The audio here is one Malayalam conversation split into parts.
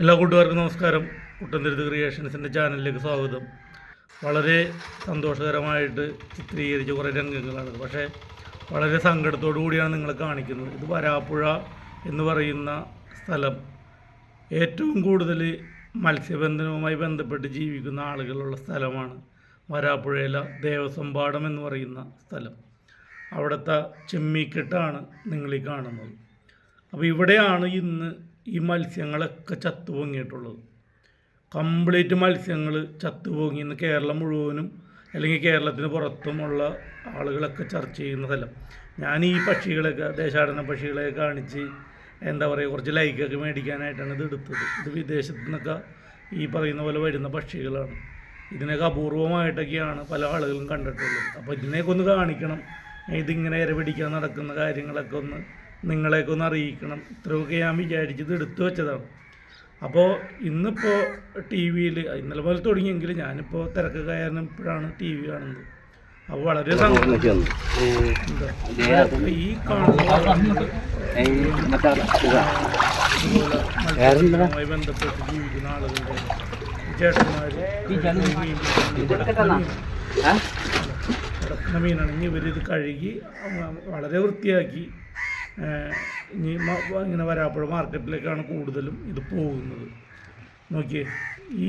എല്ലാ കൂട്ടുകാർക്കും നമസ്കാരം. കുട്ടന്തിരുത്ത് ക്രിയേഷൻസിന്റെ ചാനലിലേക്ക് സ്വാഗതം. വളരെ സന്തോഷകരമായിട്ട് ചിത്രീകരിച്ച കുറേ രംഗങ്ങളാണ് പക്ഷേ വളരെ സങ്കടത്തോടു കൂടിയാണ് നിങ്ങളെ കാണിക്കുന്നത്. ഇത് വരാപ്പുഴ എന്ന് പറയുന്ന സ്ഥലം. ഏറ്റവും കൂടുതൽ മത്സ്യബന്ധനവുമായി ബന്ധപ്പെട്ട് ജീവിക്കുന്ന ആളുകളുള്ള സ്ഥലമാണ് വരാപ്പുഴയിലെ ദേവസ്വം പാടം എന്ന് പറയുന്ന സ്ഥലം. അവിടുത്തെ ചെമ്മീക്കെട്ടാണ് നിങ്ങളീ കാണുന്നത്. അപ്പോൾ ഇവിടെയാണ് ഇന്ന് ഈ മത്സ്യങ്ങളൊക്കെ ചത്തുപൊങ്ങിയിട്ടുള്ളത്. കംപ്ലീറ്റ് മത്സ്യങ്ങൾ ചത്തുപൊങ്ങി ഇന്ന് കേരളം മുഴുവനും അല്ലെങ്കിൽ കേരളത്തിന് പുറത്തുമുള്ള ആളുകളൊക്കെ ചർച്ച ചെയ്യുന്ന സ്ഥലം. ഞാൻ ഈ പക്ഷികളൊക്കെ ദേശാടന പക്ഷികളെ കാണിച്ച് എന്താ പറയുക കുറച്ച് ലൈക്കൊക്കെ മേടിക്കാനായിട്ടാണ് ഇത് എടുത്തത്. ഇത് വിദേശത്തു നിന്നൊക്കെ ഈ പറയുന്ന പോലെ വരുന്ന പക്ഷികളാണ്. ഇതിനൊക്കെ അപൂർവമായിട്ടൊക്കെയാണ് പല ആളുകളും കണ്ടിട്ടുള്ളത്. അപ്പോൾ ഇതിനെയൊക്കെ ഒന്ന് കാണിക്കണം. ഇതിങ്ങനെ ഇരപിടിക്കാൻ നടക്കുന്ന കാര്യങ്ങളൊക്കെ ഒന്ന് നിങ്ങളെയൊക്കെ ഒന്ന് അറിയിക്കണം. ഇത്രയൊക്കെ ഞാൻ വിചാരിച്ചത് എടുത്തു വെച്ചതാണ്. അപ്പോൾ ഇന്നിപ്പോൾ ടി വിയിൽ ഇന്നലെ മുതൽ തുടങ്ങിയെങ്കിലും ഞാനിപ്പോൾ തിരക്ക് കാരണം ഇപ്പോഴാണ് ടി വി കാണുന്നത്. അപ്പോൾ വളരെ ഈ കാണുന്നതുമായി ബന്ധപ്പെട്ട് ജീവിക്കുന്ന ആളുകളുടെ ചേട്ടന്മാർ മീനാണെങ്കിൽ ഇവരിത് കഴുകി വളരെ വൃത്തിയാക്കി ഇനി ഇങ്ങനെ വരാപ്പുഴ മാർക്കറ്റിലേക്കാണ് കൂടുതലും ഇത് പോകുന്നത്. നോക്കിയേ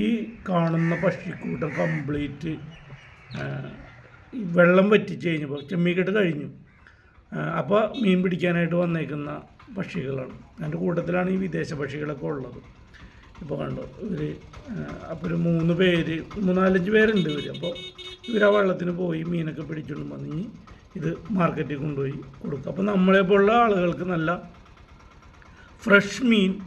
ഈ കാണുന്ന പക്ഷിക്കൂട്ടം കംപ്ലീറ്റ് വെള്ളം വറ്റിച്ച് കഴിഞ്ഞപ്പോൾ ചെമ്മീക്കെട്ട് കഴിഞ്ഞു. അപ്പോൾ മീൻ പിടിക്കാനായിട്ട് വന്നേക്കുന്ന പക്ഷികളാണ്. അതിന്റെ കൂട്ടത്തിലാണ് ഈ വിദേശ പക്ഷികളൊക്കെ ഉള്ളത്. ഇപ്പോൾ കണ്ടോ ഇവർ അപ്പോൾ ഒരു മൂന്ന് പേര് മൂന്നാലഞ്ച് പേരുണ്ട് ഇവർ അപ്പോൾ ഇവർ ആ വെള്ളത്തിന് പോയി മീനൊക്കെ പിടിച്ചുകൊണ്ട് വന്ന് ഇനി ഇത് മാർക്കറ്റിൽ കൊണ്ടുപോയി കൊടുക്കുക. അപ്പോൾ നമ്മളെപ്പോലുള്ള ആളുകൾക്ക് നല്ല ഫ്രഷ് മീൻ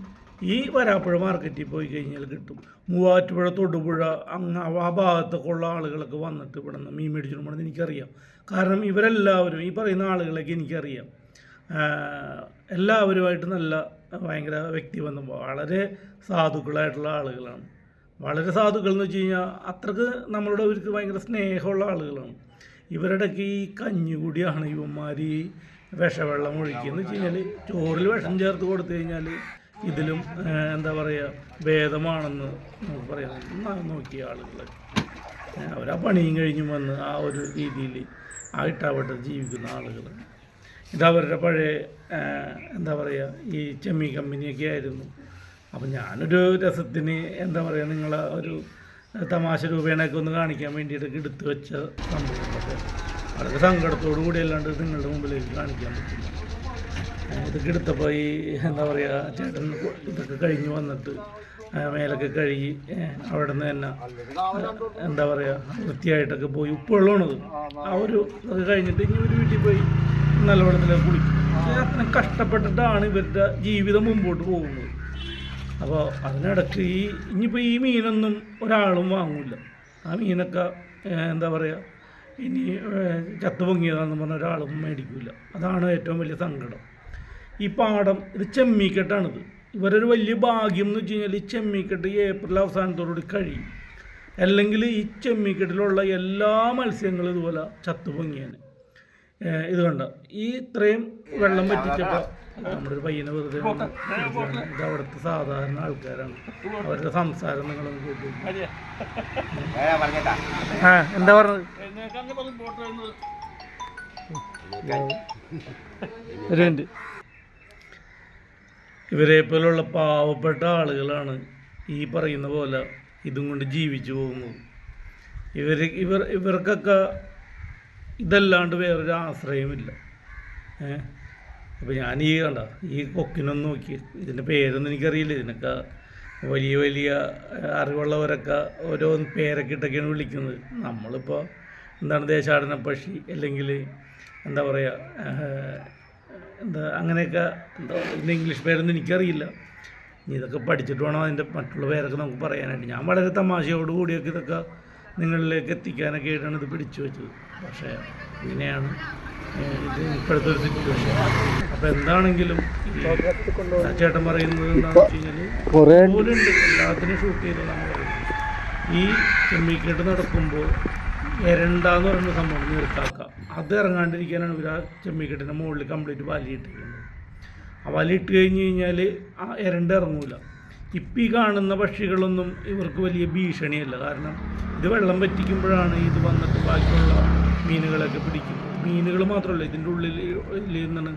ഈ വരാപ്പുഴ മാർക്കറ്റിൽ പോയി കഴിഞ്ഞാൽ കിട്ടും. മൂവാറ്റുപുഴ തൊടുപുഴ അങ്ങ് ആ ഭാഗത്തൊക്കെ ഉള്ള ആളുകളൊക്കെ വന്നിട്ട് ഇവിടെ നിന്ന് മീൻ പോകണമെന്ന് എനിക്കറിയാം. കാരണം ഇവരെല്ലാവരും ഈ പറയുന്ന ആളുകളൊക്കെ എനിക്കറിയാം. എല്ലാവരുമായിട്ട് നല്ല ഭയങ്കര വ്യക്തിബന്ധം. വളരെ സാധുക്കളായിട്ടുള്ള ആളുകളാണ്. വളരെ സാധുക്കൾ എന്ന് വെച്ച് കഴിഞ്ഞാൽ അത്രയ്ക്ക് നമ്മളോട് അവർക്ക് ഭയങ്കര സ്നേഹമുള്ള ആളുകളാണ്. ഇവരുടെയൊക്കെ ഈ കഞ്ഞികൂടിയാണ് ഇവന്മാർ ഈ വിഷവെള്ളം ഒഴിക്കുന്നത് വെച്ച് കഴിഞ്ഞാൽ ചോറിൽ വിഷം ചേർത്ത് കൊടുത്തു കഴിഞ്ഞാൽ ഇതിലും എന്താ പറയുക ഭേദമാണെന്ന് നമുക്ക് പറയാം. നോക്കിയ ആളുകൾ അവരാ പണിയും കഴിഞ്ഞും വന്ന് ആ ഒരു രീതിയിൽ ആ ഇട്ടാവട്ട ജീവിക്കുന്ന ആളുകൾ ഇതവരുടെ പഴയ എന്താ പറയുക ഈ ചെമ്മീൻ കമ്പനിയൊക്കെ ആയിരുന്നു. അപ്പം ഞാനൊരു രസത്തിന് എന്താ പറയുക നിങ്ങളെ ഒരു തമാശ രൂപേണയൊക്കെ ഒന്ന് കാണിക്കാൻ വേണ്ടിയിട്ടൊക്കെ എടുത്തു വെച്ച സംഭവങ്ങളൊക്കെ. വളരെ സങ്കടത്തോടു കൂടി അല്ലാണ്ട് നിങ്ങളുടെ മുമ്പിലേക്ക് കാണിക്കാൻ പറ്റില്ല. ഇതൊക്കെ എടുത്തപ്പോൾ ഈ എന്താ പറയുക ചേട്ടൻ ഇതൊക്കെ കഴിഞ്ഞ് വന്നിട്ട് മേലൊക്കെ കഴുകി അവിടെ നിന്ന് തന്നെ എന്താ പറയുക വൃത്തിയായിട്ടൊക്കെ പോയി ഉപ്പുള്ളതാണത് ആ ഒരു അത് കഴിഞ്ഞിട്ട് ഇനി ഒരു വീട്ടിൽ പോയി നല്ല വെള്ളത്തിലേക്ക് കുളിക്കും. അത്രയും കഷ്ടപ്പെട്ടിട്ടാണ് ഇവരുടെ ജീവിതം മുമ്പോട്ട് പോകുന്നത്. അപ്പോൾ അതിനിടയ്ക്ക് ഈ ഇനിയിപ്പോൾ ഈ മീനൊന്നും ഒരാളും വാങ്ങില്ല. ആ മീനൊക്കെ എന്താ പറയുക ഇനി ചത്തുപൊങ്ങിയതാണെന്ന് ചത്തു പൊങ്ങിയതാണെന്ന് പറഞ്ഞ ഒരാളും മേടിക്കില്ല. അതാണ് ഏറ്റവും വലിയ സങ്കടം. ഈ പാടം ഇത് ചെമ്മീക്കെട്ടാണിത്. ഇവരൊരു വലിയ ഭാഗ്യം എന്ന് വെച്ച് കഴിഞ്ഞാൽ ഈ ചെമ്മീക്കെട്ട് ഈ ഏപ്രിൽ അവസാനത്തോടുകൂടി കഴിയും. അല്ലെങ്കിൽ ഈ ചെമ്മീക്കെട്ടിലുള്ള എല്ലാ മത്സ്യങ്ങളും ഇതുപോലെ ചത്തു പൊങ്ങിയാണ് ഇത് കണ്ട? ഈ ഇത്രയും വെള്ളം പറ്റിച്ചപ്പോൾ നമ്മുടെ ഒരു പയ്യനെ വെറുതെ. ഇത് അവിടുത്തെ സാധാരണ ആൾക്കാരാണ്. അവരുടെ സംസാരം നിങ്ങൾ കേട്ടു. ആ എന്താ പറഞ്ഞത്? ഒരു മിനിറ്റ്. ഇവരെ പോലുള്ള പാവപ്പെട്ട ആളുകളാണ് ഈ പറയുന്ന പോലെ ഇതും കൊണ്ട് ജീവിച്ചു പോകുന്നത്. ഇവർ ഇവർ ഇവർക്കൊക്കെ ഇതല്ലാണ്ട് വേറൊരു ആശ്രയമില്ല ഏ? അപ്പോൾ ഞാൻ ഈ കണ്ട ഈ കൊക്കിനൊന്ന് നോക്കി. ഇതിന്റെ പേരൊന്നും എനിക്കറിയില്ല. ഇതിനൊക്കെ വലിയ വലിയ അറിവുള്ളവരൊക്കെ ഓരോ പേരൊക്കെ ഇട്ടൊക്കെയാണ് വിളിക്കുന്നത്. നമ്മളിപ്പോൾ എന്താണ് ദേശാടന പക്ഷി അല്ലെങ്കിൽ എന്താ പറയുക എന്താ അങ്ങനെയൊക്കെ എന്താ ഇതിന്റെ ഇംഗ്ലീഷ് പേരൊന്നും എനിക്കറിയില്ല. ഇതൊക്കെ പഠിച്ചിട്ട് വേണം അതിന്റെ മറ്റുള്ള പേരൊക്കെ നമുക്ക് പറയാനായിട്ട്. ഞാൻ വളരെ തമാശയോട് കൂടിയൊക്കെ ഇതൊക്കെ നിങ്ങളിലേക്ക് എത്തിക്കാനൊക്കെ ആയിട്ടാണ് ഇത് പിടിച്ചു വെച്ചത്. പക്ഷേ ഇങ്ങനെയാണ് ഇത് ഇപ്പോഴത്തെ ഒരു സിറ്റുവേഷൻ അപ്പോൾ എന്താണെങ്കിലും ചേട്ടൻ പറയുന്നത് എന്താണെന്ന് വെച്ച് കഴിഞ്ഞാൽ പോലുണ്ട്. എല്ലാത്തിനും ഷൂട്ട് പറയുന്നത്. ഈ ചെമ്മിക്കേട്ട് നടക്കുമ്പോൾ എരണ്ടാന്ന് പറയുന്ന സംഭവം നിർത്താക്കുക അത് ഇറങ്ങാണ്ടിരിക്കാനാണ് ഇവർ ആ ചെമ്മീക്കെട്ടിന്റെ മുകളിൽ കംപ്ലീറ്റ് വലിയിട്ടിരിക്കുന്നത് ആ വലിയിട്ട് കഴിഞ്ഞ് കഴിഞ്ഞാൽ ആ എരണ്ട ഇറങ്ങൂല. ഇപ്പം കാണുന്ന പക്ഷികളൊന്നും ഇവർക്ക് വലിയ ഭീഷണിയല്ല. കാരണം ഇത് വെള്ളം വറ്റിക്കുമ്പോഴാണ് ഇത് വന്നിട്ട് ബാക്കിയുള്ള മീനുകളൊക്കെ പിടിക്കും. മീനുകൾ മാത്രമല്ല ഇതിന്റെ ഉള്ളിൽ നിന്നാണ്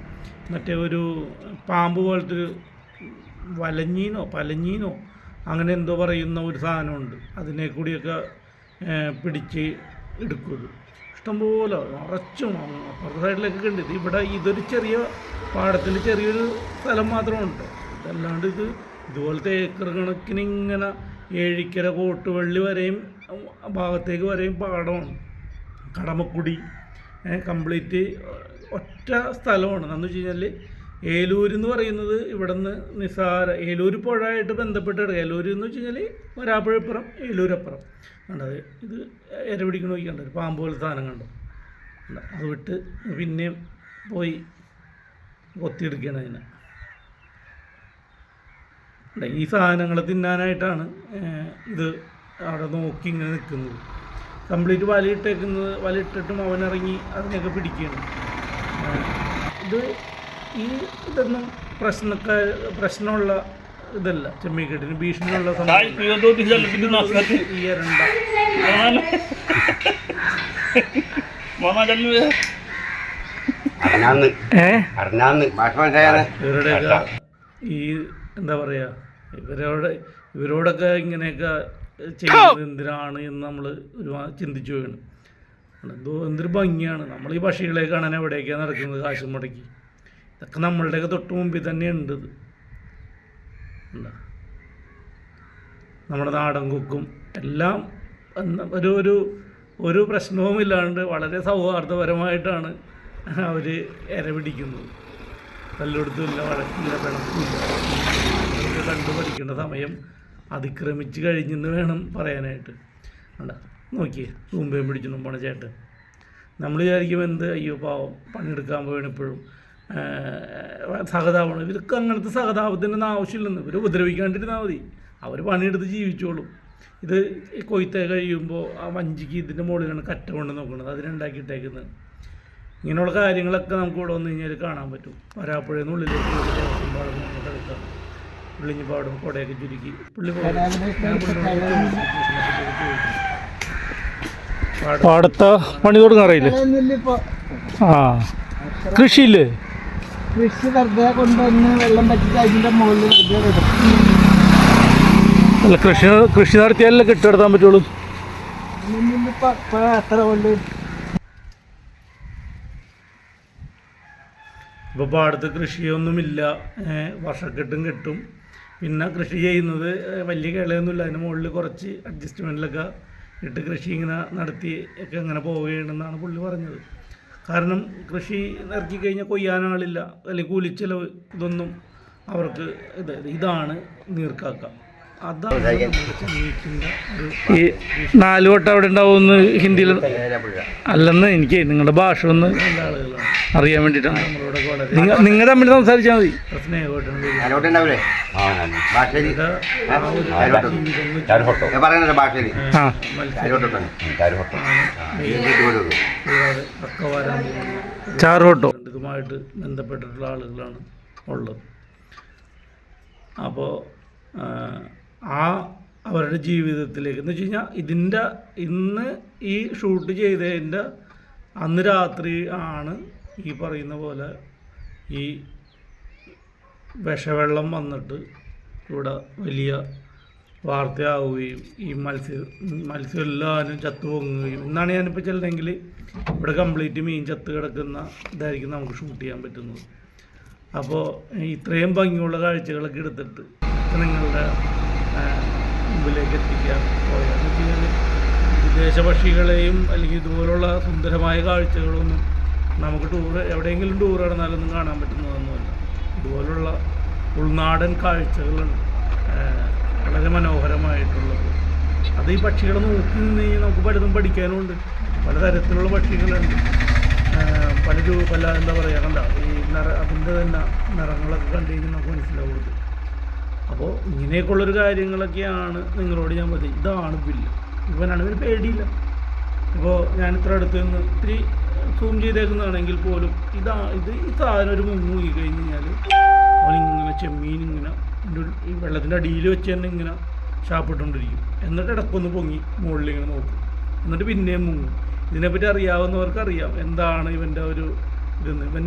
മറ്റേ ഒരു പാമ്പ് പോലത്തെ ഒരു വലഞ്ഞീനോ പലഞ്ഞീനോ അങ്ങനെ എന്തോ പറയുന്ന ഒരു സാധനമുണ്ട്. അതിനെ കൂടിയൊക്കെ പിടിച്ച് എടുക്കുന്നത് ഇഷ്ടംപോലെ നിറച്ചും അപ്പുറത്തെ സൈഡിലൊക്കെ കണ്ടിട്ട് ഇവിടെ ഇതൊരു ചെറിയ പാടത്തിൽ ചെറിയൊരു സ്ഥലം മാത്രമുണ്ട്. അതല്ലാണ്ട് ഇത് ഇതുപോലത്തെ ഏക്കർ കണക്കിന് ഇങ്ങനെ ഏഴിക്കര കോട്ടുവള്ളി വരെയും ഭാഗത്തേക്ക് വരെയും പാടമാണ്. കടമക്കുടി കംപ്ലീറ്റ് ഒറ്റ സ്ഥലമാണ്. എന്ന് വെച്ച് കഴിഞ്ഞാൽ ഏലൂർ എന്ന് പറയുന്നത് ഇവിടെ നിന്ന് നിസാര ഏലൂർ പുഴയായിട്ട് ബന്ധപ്പെട്ട് കിടക്കുക ഏലൂർ എന്ന് വെച്ച് കഴിഞ്ഞാൽ വരാപ്പുഴപ്പുറം ഏലൂരപ്പുറം. കണ്ടത് ഇത് ഇര പിടിക്കണ നോക്കിക്കണ്ട ഒരു പാമ്പ് പോലെ സാധനം കണ്ടു? അത് വിട്ട് പിന്നെയും പോയി കൊത്തിയെടുക്കുകയാണ് അതിനെ? ഈ സാധനങ്ങൾ തിന്നാനായിട്ടാണ് ഇത് അവിടെ നോക്കി ഇങ്ങനെ നിൽക്കുന്നത് കംപ്ലീറ്റ് വലയിട്ടേക്കുന്നത് വലയിട്ടിട്ടും അവൻ ഇറങ്ങി അതിനെയൊക്കെ പിടിക്കുകയാണ്. ഇത് ഈ ഇതൊന്നും പ്രശ്നക്കാർ പ്രശ്നമുള്ള ഇതല്ല. ചെമ്മീക്കെട്ടിന് ഭീഷണിയുള്ള ഈ ഈ എന്താ പറയുക ഇവരോട് ഇവരോടൊക്കെ ഇങ്ങനെയൊക്കെ ചെയ്യുന്നത് എന്തിനാണ് എന്ന് നമ്മൾ ഒരു ചിന്തിച്ചു വേണം എന്തോ എന്തൊരു ഭംഗിയാണ്. നമ്മൾ ഈ പക്ഷികളെ കാണാൻ എവിടെയൊക്കെയാണ് നടക്കുന്നത് കാശും മുടക്കി ഇതൊക്കെ നമ്മളുടെയൊക്കെ തൊട്ട് മുമ്പിൽ തന്നെ ഉണ്ട് ഇത്. എന്താ നമ്മുടെ നാടൻ കൊക്കും എല്ലാം ഒരു ഒരു ഒരു പ്രശ്നവും ഇല്ലാണ്ട് വളരെ സൗഹാർദ്ദപരമായിട്ടാണ് അവർ ഇര പിടിക്കുന്നത്. തല്ലെടുത്തുമില്ല വഴക്കില്ല പിണക്കില്ല. കണ്ടു പഠിക്കേണ്ട സമയം അതിക്രമിച്ച് കഴിഞ്ഞെന്ന് വേണം പറയാനായിട്ട്. അല്ല നോക്കിയേ തൂമ്പയും പിടിച്ചു പോണ ചേട്ടൻ. നമ്മൾ വിചാരിക്കും എന്ത്? അയ്യോ പാവം. പണിയെടുക്കാൻ പോവാണ് ഇപ്പോഴും. സഹതാപമാണ് ഇവർക്ക് അങ്ങനത്തെ സഹതാപത്തിന്റെ ആവശ്യമില്ലെന്ന്. ഇവർ ഉപദ്രവിക്കാണ്ടിരുന്നാൽ മതി. അവർ പണിയെടുത്ത് ജീവിച്ചോളും. ഇത് കൊയ്ത്ത കഴിയുമ്പോൾ ആ വഞ്ചിക്ക് ഇതിന്റെ മുകളിലാണ് കറ്റ കൊണ്ട് നോക്കുന്നത്. അതിനുണ്ടാക്കിയിട്ടേക്കുന്നത് ഇങ്ങനെയുള്ള കാര്യങ്ങളൊക്കെ നമുക്ക് ഇവിടെ വന്നു കഴിഞ്ഞാൽ കാണാൻ പറ്റും. വരാപ്പുഴയെന്നുള്ളിലേക്ക് അങ്ങോട്ട് എടുക്കാം. പുള്ളിഞ്ഞിപ്പാടും കൊടയൊക്കെ ചുരുക്കി. പുള്ളി പാടത്ത പണി തുടങ്ങാൻ അറിയില്ലേ? ആ. കൃഷിയില്ലേ? കൃഷി വെറുതെ കൊണ്ടുവന്ന് വെള്ളം പറ്റിച്ച് അതിന്റെ മുകളിൽ വെറുതെ അല്ല കൃഷി കൃഷി നടത്തിയാലല്ലേ കെട്ടിടത്താൻ പറ്റുള്ളൂ. എത്ര കൊണ്ട് ഇപ്പോൾ പാടത്ത് കൃഷിയൊന്നുമില്ല. വർഷക്കെട്ടും കെട്ടും. പിന്നെ കൃഷി ചെയ്യുന്നത് വലിയ കിളയൊന്നുമില്ല. അതിന് മുകളിൽ കുറച്ച് അഡ്ജസ്റ്റ്മെന്റിലൊക്കെ ഇട്ട് കൃഷി ഇങ്ങനെ നടത്തി ഒക്കെ ഇങ്ങനെ പോവുകയാണെന്നാണ് പുള്ളി പറഞ്ഞത്. കാരണം കൃഷി ഇറക്കി കഴിഞ്ഞാൽ കൊയ്യാനാളില്ല അല്ലെങ്കിൽ കൂലിച്ചെലവ് ഇതൊന്നും അവർക്ക് ഇത് ഇതാണ് നീർക്കാക്ക. ഈ നാല് വട്ടം അവിടെ ഉണ്ടാവുമെന്ന് ഹിന്ദിയിൽ അല്ലെന്ന് എനിക്ക് നിങ്ങളുടെ ഭാഷ ഒന്ന് അറിയാൻ വേണ്ടിയിട്ടാണ്. നിങ്ങൾ തമ്മിൽ സംസാരിച്ചാൽ മതി. ചാറുവട്ടോ ഇതുമായിട്ട് ബന്ധപ്പെട്ടിട്ടുള്ള ആളുകളാണ് ഉള്ളത്. അപ്പോൾ ആ അവരുടെ ജീവിതത്തിലേക്ക്. എന്ന് വെച്ച് കഴിഞ്ഞാൽ ഇതിന്റെ ഇന്ന് ഈ ഷൂട്ട് ചെയ്തതിന്റെ അന്ന് രാത്രി ആണ് ഈ പറയുന്ന പോലെ ഈ വിഷവെള്ളം വന്നിട്ട് ഇവിടെ വലിയ വാർത്തയാവുകയും ഈ മത്സ്യ മത്സ്യം എല്ലാവരും ചത്തു പൊങ്ങുകയും ഇന്നാണ് ഞാനിപ്പോൾ ചെല്ലണമെങ്കിൽ ഇവിടെ കംപ്ലീറ്റ് മീൻ ചത്ത് കിടക്കുന്ന ഇതായിരിക്കും നമുക്ക് ഷൂട്ട് ചെയ്യാൻ പറ്റുന്നത്. അപ്പോൾ ഇത്രയും ഭംഗിയുള്ള കാഴ്ചകളൊക്കെ എടുത്തിട്ട് നിങ്ങളുടെ മുമ്പിലേക്ക് എത്തിക്കാൻ പോയാന്ന് വെച്ച് കഴിഞ്ഞാൽ വിദേശ പക്ഷികളെയും അല്ലെങ്കിൽ ഇതുപോലുള്ള സുന്ദരമായ കാഴ്ചകളൊന്നും നമുക്ക് ടൂർ എവിടെയെങ്കിലും ടൂർ നടന്നാലൊന്നും കാണാൻ പറ്റുന്നതൊന്നുമല്ല. ഇതുപോലുള്ള ഉൾനാടൻ കാഴ്ചകളുണ്ട് വളരെ മനോഹരമായിട്ടുള്ളത്. അത് ഈ പക്ഷികളെ നോക്കി നിന്ന് കഴിഞ്ഞാൽ നമുക്ക് പലതും പഠിക്കാനുമുണ്ട് പലതരത്തിലുള്ള പക്ഷികളുണ്ട്. പല പല എന്താ പറയുക കണ്ട? ഈ നിറ അതിന്റെ തന്നെ നിറങ്ങളൊക്കെ കണ്ടു കഴിഞ്ഞാൽ നമുക്ക് മനസ്സിലാവുന്നത് അപ്പോൾ ഇങ്ങനെയൊക്കെയുള്ളൊരു കാര്യങ്ങളൊക്കെയാണ് നിങ്ങളോട് ഞാൻ പറഞ്ഞത്. ഇതാണ് ബില്ല് ഇവനാണ് ഇവന് പേടിയില്ല. ഇപ്പോൾ ഞാൻ ഇത്ര അടുത്ത് നിന്ന് ഇത്തിരി സൂം ചെയ്തേക്കുന്നതാണെങ്കിൽ പോലും ഇതാ ഇത് ഈ സാധനം ഒരു മുങ്ങി കഴിഞ്ഞ് കഴിഞ്ഞാൽ അവനിങ്ങനെ ചെമ്മീൻ ഇങ്ങനെ ഈ വെള്ളത്തിന്റെ അടിയിൽ വെച്ച് തന്നെ ഇങ്ങനെ ഷാപ്പിട്ടുകൊണ്ടിരിക്കും എന്നിട്ട് ഇടക്കൊന്ന് പൊങ്ങി മുകളിൽ ഇങ്ങനെ നോക്കും. എന്നിട്ട് പിന്നെയും മുങ്ങും. ഇതിനെപ്പറ്റി അറിയാവുന്നവർക്ക് അറിയാം എന്താണ് ഇവന്റെ ഒരു ഇതെന്ന്. ഇവൻ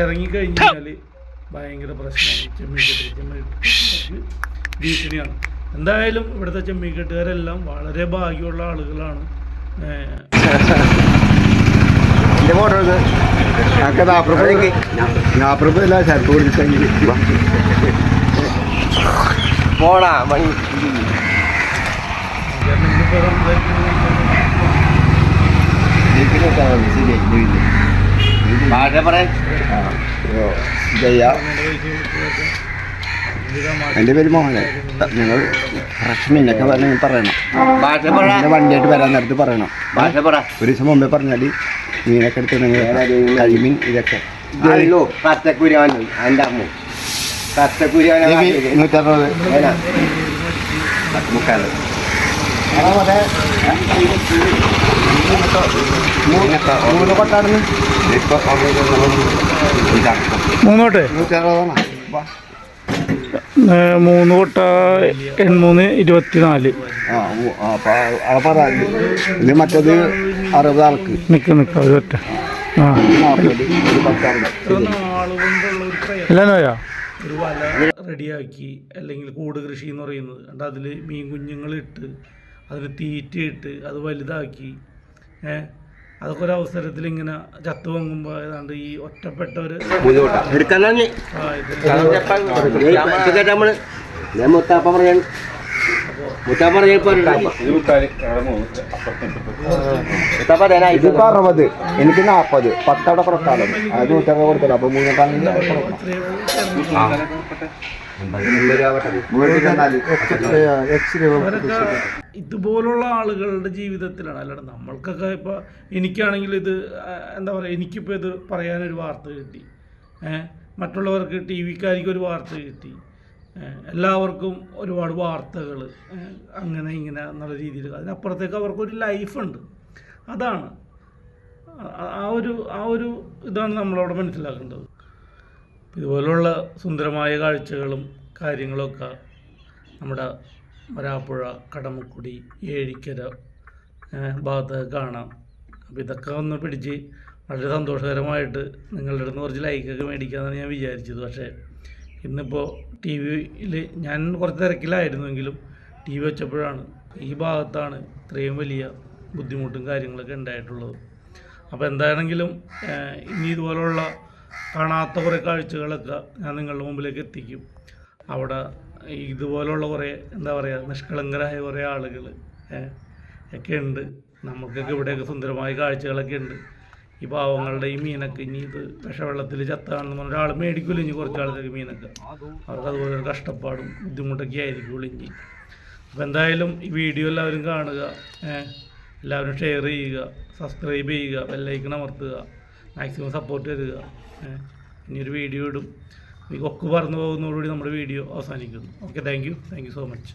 ഇറങ്ങിക്കഴിഞ്ഞാൽ കഴിഞ്ഞാൽ ഭയങ്കര പ്രശ്നമാണ്. ചെമ്മീൻകെട്ട് ഭീഷണിയാണ്. എന്തായാലും ഇവിടുത്തെ ചെമ്മീൻകെട്ടുകാരെല്ലാം വളരെ ഭാഗ്യമുള്ള ആളുകളാണ്. പോണാ മണി സംസാരിക്കുന്നത് ഭാഷ പറയാൻ തമാശ എന്റെ പേര് മോഹനൻ. നിങ്ങൾ ഫ്രഷ് മീനൊക്കെ പറഞ്ഞ പറയണം. ഭാഷ പറ. എന്റെ വണ്ടിയായിട്ട് വരാൻ നേരത്ത് പറയണം. ഭാഷ പറ. ഒരു ദിവസം മുമ്പേ പറഞ്ഞാൽ മീനൊക്കെ എടുത്ത് നിങ്ങൾ കരിമീൻ ഇതൊക്കെ. എന്റെ അമ്മ. നൂറ്ററുപത് മുക്കാൽ മൂന്ന് മൂന്നോട്ടെ മൂന്ന് കൊട്ട എൺമൂന്ന് ഇരുപത്തിനാല്. മറ്റേത് അറുപത് ആൾക്ക് നിൽക്ക് നിക്ക ഇരുപത്തി ആ. എല്ലാ നോയാ? റെഡിയാക്കി അല്ലെങ്കിൽ കൂട് കൃഷി എന്ന് പറയുന്നത്. കണ്ട അതിൽ മീൻ കുഞ്ഞുങ്ങളിട്ട് അതിന് തീറ്റയിട്ട് അത് വലുതാക്കി അതൊക്കെ ഒരു അവസരത്തിൽ ഇങ്ങനെ ചത്തു പൊങ്ങുമ്പോൾ ഏതാണ്ട് ഈ ഒറ്റപ്പെട്ട ഒരു അറുപത് എനിക്ക് നാപ്പത്. പത്തവിടെ പുറത്താലും അത് നൂറ്ററുപത് കൊടുത്തല്ലോ അപ്പൊ അവരൊക്കെ ഇതുപോലുള്ള ആളുകളുടെ ജീവിതത്തിലാണ്. അല്ലാണ്ട് നമ്മൾക്കൊക്കെ ഇപ്പോൾ എനിക്കാണെങ്കിൽ ഇത് എന്താ പറയുക എനിക്കിപ്പോൾ ഇത് പറയാനൊരു വാർത്ത കിട്ടി. മറ്റുള്ളവർക്ക് ടി വിക്കാർക്ക് ഒരു വാർത്ത കിട്ടി. എല്ലാവർക്കും ഒരുപാട് വാർത്തകൾ അങ്ങനെ ഇങ്ങനെ എന്നുള്ള രീതിയിൽ. അതിനപ്പുറത്തേക്ക് അവർക്കൊരു ലൈഫുണ്ട് അതാണ്. ആ- ആ ഒരു ആ ഒരു ഇതാണ് നമ്മളവിടെ മനസ്സിലാക്കേണ്ടത്. ഇതുപോലുള്ള സുന്ദരമായ കാഴ്ചകളും കാര്യങ്ങളൊക്കെ നമ്മുടെ വരാപ്പുഴ കടമക്കുടി ഏഴിക്കര ഭാഗത്ത് കാണാം. അപ്പോൾ ഇതൊക്കെ ഒന്ന് പിടിച്ച് വളരെ സന്തോഷകരമായിട്ട് നിങ്ങളുടെ അടുത്ത് കുറച്ച് ലൈക്കൊക്കെ മേടിക്കാമെന്നാണ് ഞാൻ വിചാരിച്ചത്. പക്ഷേ ഇന്നിപ്പോൾ ടി വിയിൽ ഞാൻ കുറച്ച് തിരക്കിലായിരുന്നുവെങ്കിലും ടി വി വെച്ചപ്പോഴാണ് ഈ ഭാഗത്താണ് ഇത്രയും വലിയ ബുദ്ധിമുട്ടും കാര്യങ്ങളൊക്കെ ഉണ്ടായിട്ടുള്ളത്. അപ്പോൾ എന്താണെങ്കിലും ഇനി ഇതുപോലുള്ള കാണാത്ത കുറേ കാഴ്ചകളൊക്കെ ഞാൻ നിങ്ങളുടെ മുമ്പിലേക്ക് എത്തിക്കും. അവിടെ ഇതുപോലുള്ള കുറേ എന്താ പറയുക നിഷ്കളങ്കരായ കുറേ ആളുകൾ ഒക്കെ ഉണ്ട്. നമുക്കൊക്കെ ഇവിടെയൊക്കെ സുന്ദരമായ കാഴ്ചകളൊക്കെ ഉണ്ട്. ഈ പാവങ്ങളുടെ ഈ മീനൊക്കെ ഇനി ഇത് വിഷവെള്ളത്തിൽ ചത്താണെന്ന് പറഞ്ഞ ഒരാൾ മേടിക്കില്ല ഇനി കുറച്ച് ആൾക്കാർക്ക് മീനൊക്കെ. അവർക്ക് അതുപോലെ ഒരു കഷ്ടപ്പാടും ബുദ്ധിമുട്ടൊക്കെ ആയിരിക്കുള്ളൂ ഇനി. അപ്പോൾ എന്തായാലും ഈ വീഡിയോ എല്ലാവരും കാണുക എല്ലാവരും ഷെയർ ചെയ്യുക സബ്സ്ക്രൈബ് ചെയ്യുക ബെല്ലൈക്കൺ അമർത്തുക മാക്സിമം സപ്പോർട്ട് തരിക. ഇനിയൊരു വീഡിയോ ഇടും. ഒക്കെ പറന്നു പോകുന്നതോടുകൂടി നമ്മുടെ വീഡിയോ അവസാനിക്കുന്നു. Okay thank you thank you so much